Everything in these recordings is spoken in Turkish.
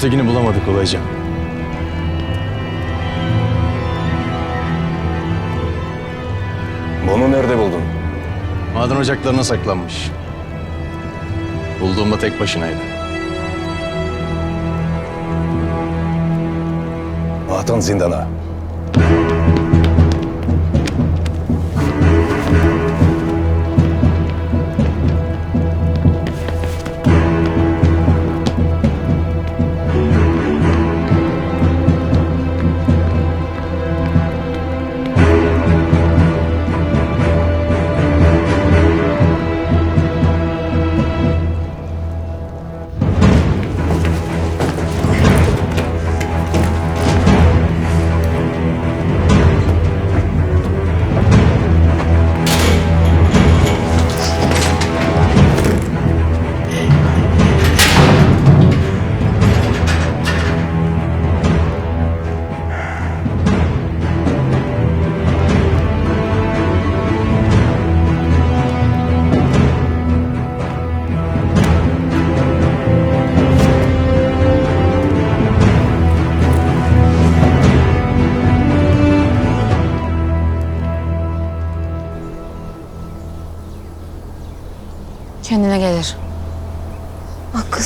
Tekin'i bulamadık olaycığım. Bunu nerede buldun? Maden ocaklarına saklanmış. Bulduğumda tek başınaydı. Atın zindana.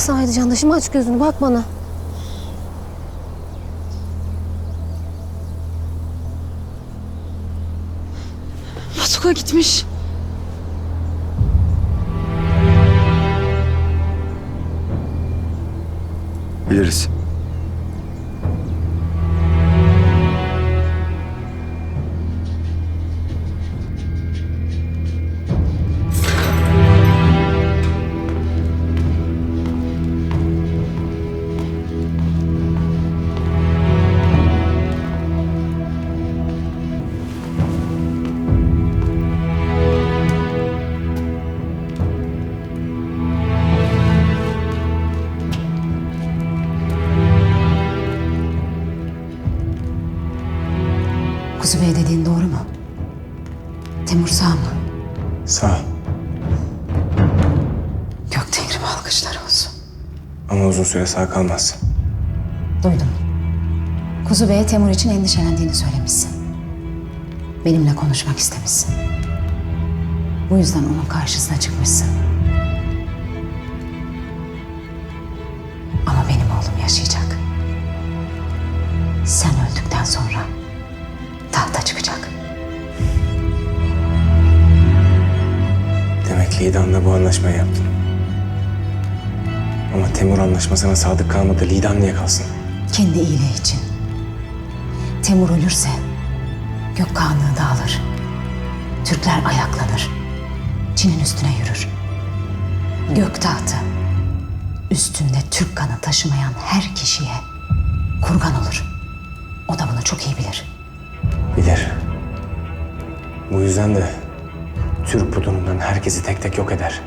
Kız Haydi şimdi aç gözünü bak bana. Batuka gitmiş. Biliriz. Kuzu Bey dediğin doğru mu? Temur sağ mı? Sağ ol. Göktengrim alkışlar olsun. Ama uzun süre sağ kalmaz. Duydum. Kuzu Bey'e Temur için endişelendiğini söylemişsin. Benimle konuşmak istemişsin. Bu yüzden onun karşısına çıkmışsın. Tahta çıkacak. Demek Lidan'la bu anlaşmayı yaptın. Ama Temur anlaşmasına sadık kalmadı. Lidan niye kalsın? Kendi iyiliği için. Temur ölürse gök kağanlığı dağılır. Türkler ayaklanır. Çin'in üstüne yürür. Gök tahtı üstünde Türk kanı taşımayan her kişiye kurgan olur. O da bunu çok iyi bilir. Bilir. Bu yüzden de Türk putunundan herkesi tek tek yok eder.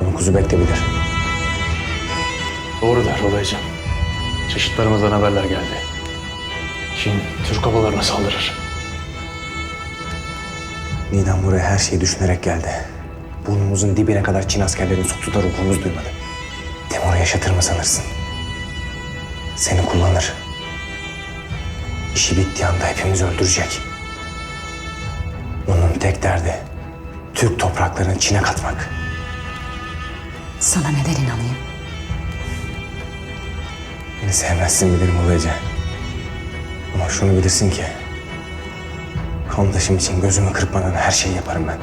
Bunu Kuzubek de bilir. Doğru der olaycığım. Çeşitlerimizden haberler geldi. Çin Türk havalarına saldırır. Lidan buraya her şeyi düşünerek geldi. Burnumuzun dibine kadar Çin askerlerini soktu da ruhumuz duymadı. Temur'u yaşatır mı sanırsın? Seni kullanır. İşi bittiği anda hepimizi öldürecek. Onun tek derdi Türk topraklarını Çin'e katmak. Sana neden inanayım? Beni sevmezsin bilirim Ulayca. Ama şunu bilirsin ki... ...kandaşım için gözümü kırpmadan her şeyi yaparım ben.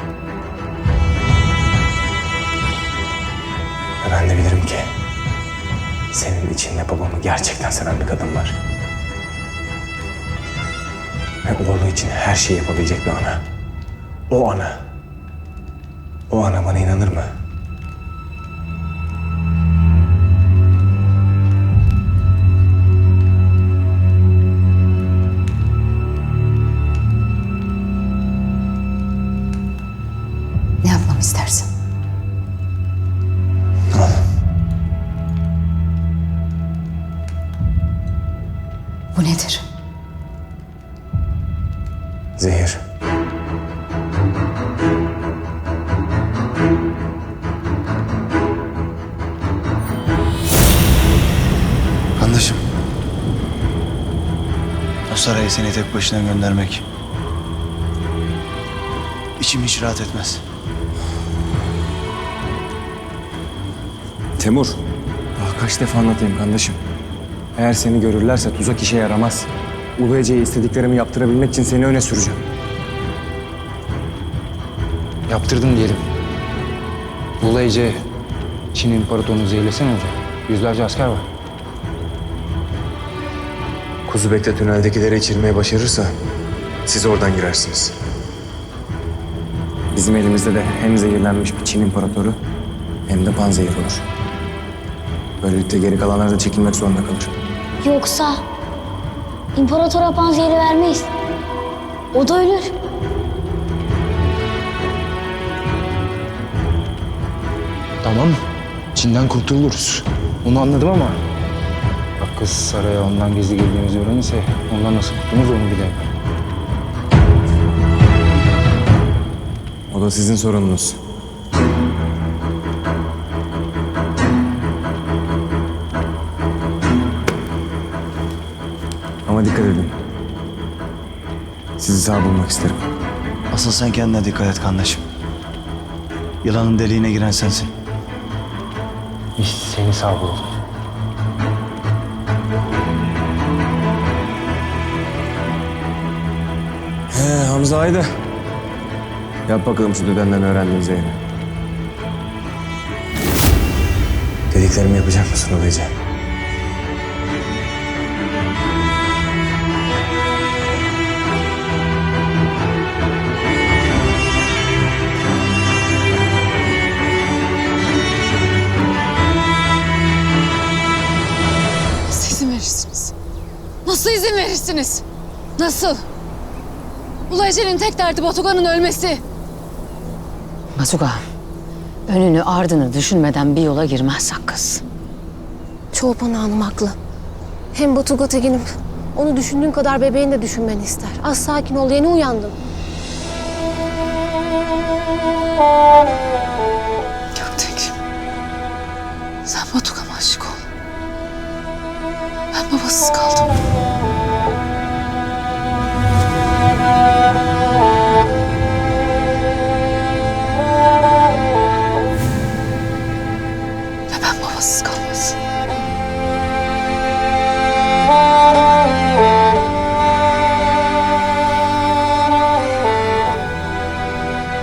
Ve ben de bilirim ki... ...senin içinde babamı gerçekten seven bir kadın var. Ve oğlu için her şeyi yapabilecek bir ana. O ana. O ana bana inanır mı? Ne yapmamı istersin? Al. Bu nedir? Saraya seni tek başına göndermek içim hiç rahat etmez. Temur. Daha kaç defa anlatayım kardeşim. Eğer seni görürlerse tuzak işe yaramaz. Ulu Ece'ye istediklerimi yaptırabilmek için seni öne süreceğim. Yaptırdım diyelim. Ulu Ece, Çin imparatorunu zehirlesen olacak. Yüzlerce asker var. Kuzubek'te tüneldekileri içirmeye başarırsa siz oradan girersiniz. Bizim elimizde de hem zehirlenmiş bir Çin imparatoru hem de panzehir olur. Böylelikle geri kalanlar da çekilmek zorunda kalır. Yoksa imparatora panzehiri vermeyiz. O da ölür. Tamam. Çin'den kurtuluruz. Onu anladım ama... Kız saraya ondan gizli geldiğimizi öğrenirse ondan nasıl kurtuluruz onu bilemem. O da sizin sorununuz. Ama dikkat edin. Sizi sağ bulmak isterim. Asıl sen kendine dikkat et kardeşim. Yılanın deliğine giren sensin. Biz seni sağ bulalım. He Hamza haydi. Yap bakalım şu dedenden öğrendiğin zehri. Dediklerimi yapacak mısın o gece? İzin verirsiniz? Nasıl izin verirsiniz? Nasıl? Ulu Ece'nin tek derdi Batugan'ın ölmesi. Masuga, önünü ardını düşünmeden bir yola girmezsen kız. Çoğupan Hanım haklı. Hem Batuga Tekin'im onu düşündüğün kadar bebeğini de düşünmeni ister. Az sakin ol yeni uyandım. Göktek. Sen Batugan'a aşık ol. Ben babasız kaldım. Ve ben babasız kalmasın.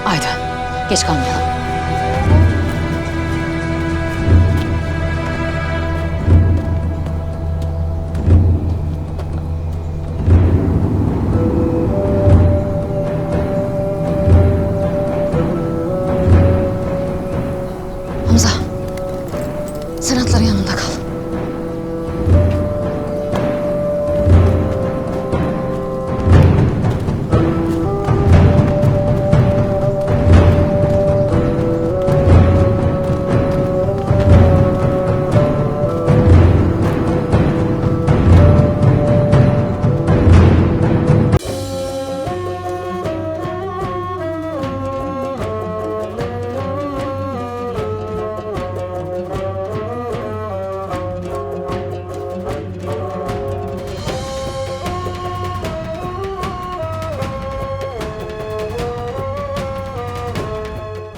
Ayda, geç kalmayalım.